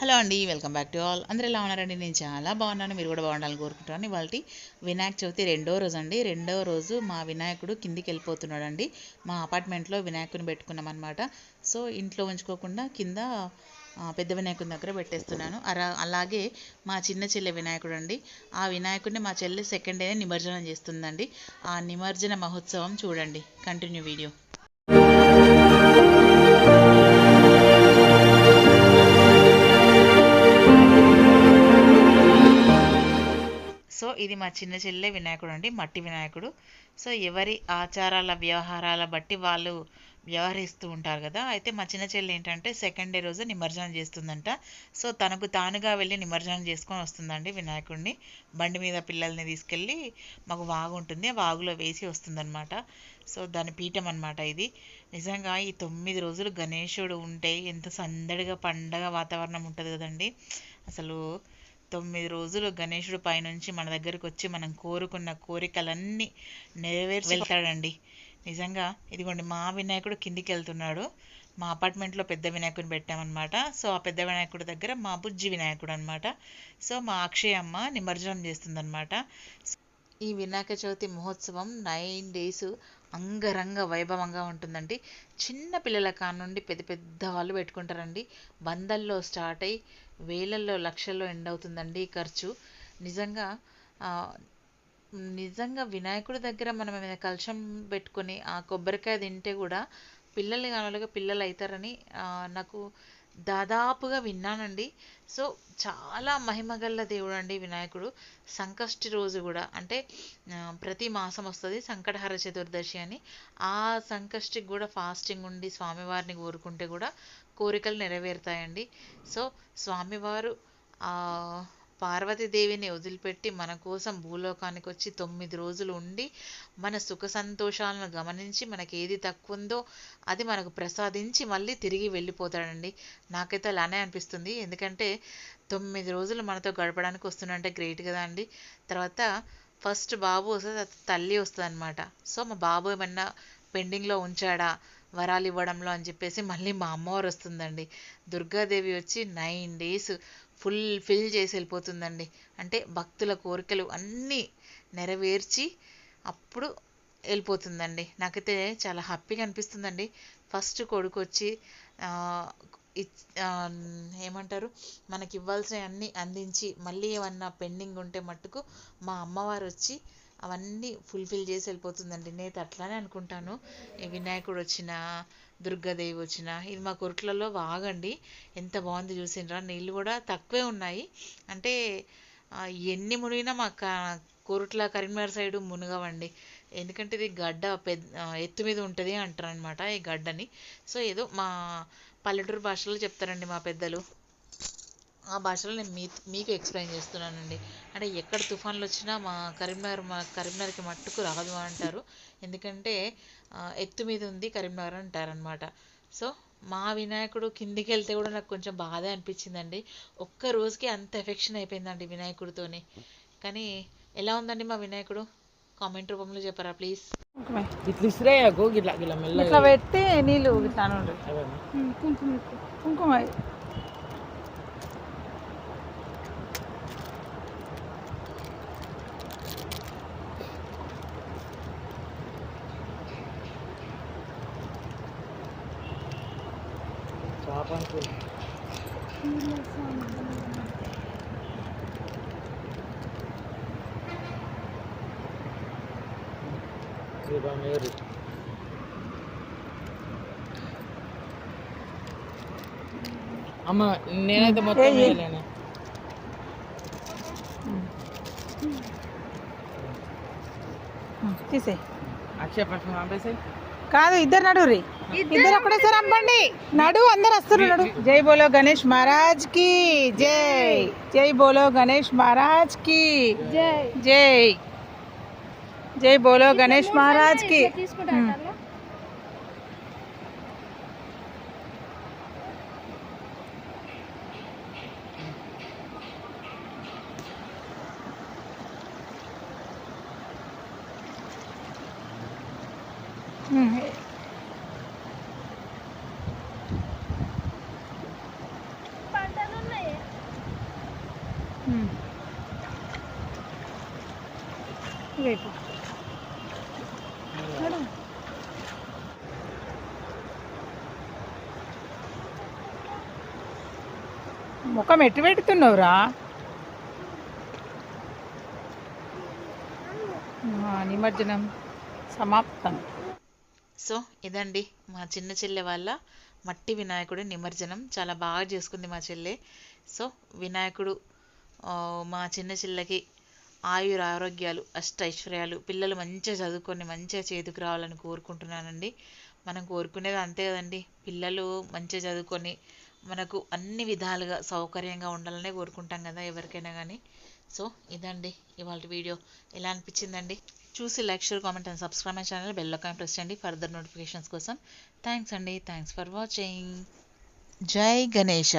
Hello అండి welcome back to all. అందరూ ఎలా ఉన్నారండి? నేను చాలా బాగున్నాను. మీరు కూడా బాగుండాలని కోరుకుంటున్నాను. ఇవాళ వినాయక చవితి రెండో రోజు అండి రెండో రోజు మా వినాయకుడు కిందికి వెళ్ళిపోతున్నాడండి. మా అపార్ట్మెంట్లో వినాయకుని పెట్టుకున్నాం అనమాట సో ఇంట్లో ఉంచుకోకుండా కింద పెద్ద వినాయకుని దగ్గర పెట్టేస్తున్నాను. అలా అలాగే మా చిన్న చెల్లె వినాయకుడు అండి ఆ వినాయకుడిని మా చెల్లి సెకండ్ డేనే నిమజ్జనం చేస్తుందండి. ఆ నిమజ్జన మహోత్సవం చూడండి. కంటిన్యూ వీడియో సో ఇది మా చిన్న చెల్లె వినాయకుడు అండి మట్టి వినాయకుడు. సో ఎవరి ఆచారాల వ్యవహారాల బట్టి వాళ్ళు వ్యవహరిస్తూ ఉంటారు కదా. అయితే మా చిన్న చెల్లి ఏంటంటే సెకండ్ డే రోజు నిమజ్జనం చేస్తుందంట. సో తనకు తానుగా వెళ్ళి నిమజ్జనం చేసుకొని వస్తుందండి వినాయకుడిని. బండి మీద పిల్లల్ని తీసుకెళ్ళి మాకు వాగు ఉంటుంది ఆ వాగులో వేసి వస్తుందన్నమాట. సో దాని పీఠం అనమాట ఇది. నిజంగా ఈ తొమ్మిది రోజులు గణేశుడు ఉంటే ఎంత సందడిగా పండగ వాతావరణం ఉంటుంది కదండి. అసలు తొమ్మిది రోజులు గణేశుడు పైనుంచి మన దగ్గరకు వచ్చి మనం కోరుకున్న కోరికలన్నీ నెరవేర్చి వెళ్తాడండి. నిజంగా ఇదిగోండి మా వినాయకుడు కిందికి వెళ్తున్నాడు మా అపార్ట్మెంట్లో పెద్ద వినాయకుడిని పెట్టామన్నమాట. సో ఆ పెద్ద వినాయకుడి దగ్గర మా బుజ్జి వినాయకుడు అనమాట సో మా అక్షయ అమ్మ నిమజ్జనం చేస్తుందన్నమాట. ఈ వినాయక చవితి మహోత్సవం నైన్ డేస్ అంగరంగ వైభవంగా ఉంటుందండి. చిన్న పిల్లల కానుండి పెద్ద పెద్ద వాళ్ళు పెట్టుకుంటారండి. వందల్లో స్టార్ట్ అయ్యి వేలల్లో లక్షల్లో ఎండ్ అవుతుందండి ఈ ఖర్చు. నిజంగా నిజంగా వినాయకుడి దగ్గర మనం ఏమైనా కలుషం పెట్టుకొని ఆ కొబ్బరికాయ తింటే కూడా పిల్లలు కానులుగా పిల్లలు అవుతారని నాకు దాదాపుగా విన్నానండి. సో చాలా మహిమగల్ల దేవుడు అండి వినాయకుడు. సంకష్టి రోజు కూడా అంటే ప్రతి మాసం వస్తుంది సంకటహర చతుర్దశి అని. ఆ సంకష్టికి కూడా ఫాస్టింగ్ ఉండి స్వామివారిని కోరుకుంటే కూడా కోరికలు నెరవేరుతాయండి. సో స్వామివారు పార్వతీదేవిని వదిలిపెట్టి మన కోసం భూలోకానికి వచ్చి తొమ్మిది రోజులు ఉండి మన సుఖ సంతోషాలను గమనించి మనకి ఏది తక్కువ ఉందో అది మనకు ప్రసాదించి మళ్ళీ తిరిగి వెళ్ళిపోతాడండి. నాకైతే అలానే అనిపిస్తుంది. ఎందుకంటే తొమ్మిది రోజులు మనతో గడపడానికి వస్తుందంటే గ్రేట్ కదా అండి. తర్వాత ఫస్ట్ బాబు వస్తే తల్లి వస్తుంది అనమాట సో మా బాబు ఏమన్నా పెండింగ్లో ఉంచాడా? వరాలు ఇవ్వడంలో అని చెప్పేసి మళ్ళీ మా అమ్మవారు వస్తుందండి. దుర్గాదేవి వచ్చి నైన్ డేస్ ఫుల్ ఫిల్ చేసి వెళ్ళిపోతుందండి. అంటే భక్తుల కోరికలు అన్నీ నెరవేర్చి అప్పుడు వెళ్ళిపోతుందండి. నాకైతే చాలా హ్యాపీగా అనిపిస్తుందండి. ఫస్ట్ కొడుకు వచ్చి ఏమంటారు మనకి ఇవ్వాల్సినవి అన్నీ అందించి మళ్ళీ ఏమన్నా పెండింగ్ ఉంటే మట్టుకు మా అమ్మవారు వచ్చి అవన్నీ ఫుల్ఫిల్ చేసి వెళ్ళిపోతుందండి. నేను అట్లానే అనుకుంటాను. ఈ వినాయకుడు వచ్చిన దుర్గాదేవి వచ్చిన ఇది మా కొరట్లలో వాగండి ఎంత బాగుంది చూసిండ్రా. నీళ్ళు కూడా తక్కువే ఉన్నాయి. అంటే ఎన్ని మునిగినా మా క- కోరుట్ల కరీంనగర్ సైడ్ మునగవండి. ఎందుకంటే ఇది గడ్డ పెద్ద ఎత్తు మీద ఉంటుంది అంటారు అనమాట ఈ గడ్డని. సో ఏదో మా పల్లెటూరు భాషలో చెప్తారండి మా పెద్దలు. ఆ భాషలో నేను మీ మీకు ఎక్స్ప్లెయిన్ చేస్తున్నానండి. అంటే ఎక్కడ తుఫాన్లు వచ్చినా మా కరీంనగర్ మా కరీంనగర్కి మట్టుకు రాదు అంటారు. ఎందుకంటే ఎత్తు మీద ఉంది కరీంనగర్ అంటారనమాట సో మా వినాయకుడు కిందికి వెళ్తే కూడా నాకు కొంచెం బాధ అనిపించిందండి. ఒక్క రోజుకి అంత ఎఫెక్షన్ అయిపోయిందండి వినాయకుడితోని. కానీ ఎలా ఉందండి మా వినాయకుడు? కామెంట్ రూపంలో చెప్పరా ప్లీజ్ కుంకుమ. ఇట్లా ఇసిరేయకు ఇట్లా పెట్టి నీళ్ళు అదేనా? కుంకుమ అమ్మ నేనైతే మొత్తం. వేయలేను తీసే అక్షయ ప్రశ్న కాదు ఇద్దరు నడు రీ ఇద్దరు ఒకటేసారి అమ్మండి. నడు అందరు వస్తారు నడు. జై బోలో గణేష్ మహారాజ్కి. జై. జై. బోలో గణేష్ మహారాజ్కి. జై. జై. జై బోలో గణేష్ మహారాజ్కి. ఉమ్. ముఖం ఎట్టు పెడుతున్నావురా? నిమజ్జనం సమాప్తం. సో ఇదండి మా చిన్న చెల్లె వాళ్ళ మట్టి వినాయకుడి నిమజ్జనం. చాలా బాగా చేసుకుంది మా చెల్లె. సో వినాయకుడు మా చిన్న చెల్లెకి ఆయుర ఆరోగ్యాలు అష్ట ఐశ్వర్యాలు పిల్లలు మంచిగా చదువుకొని మంచిగా చేతికి రావాలని కోరుకుంటున్నానండి. మనం కోరుకునేది అంతే కదండి. పిల్లలు మంచిగా చదువుకొని మనకు అన్ని విధాలుగా సౌకర్యంగా ఉండాలనే కోరుకుంటాం కదా ఎవరికైనా కానీ సో ఇదండి ఇవాళ వీడియో. ఎలా అనిపించిందండి? చూసి like share comment and subscribe my channel bell icon press చేయండి ఫర్దర్ నోటిఫికేషన్స్ కోసం. థ్యాంక్స్ అండి. Thanks for watching. జై గణేష.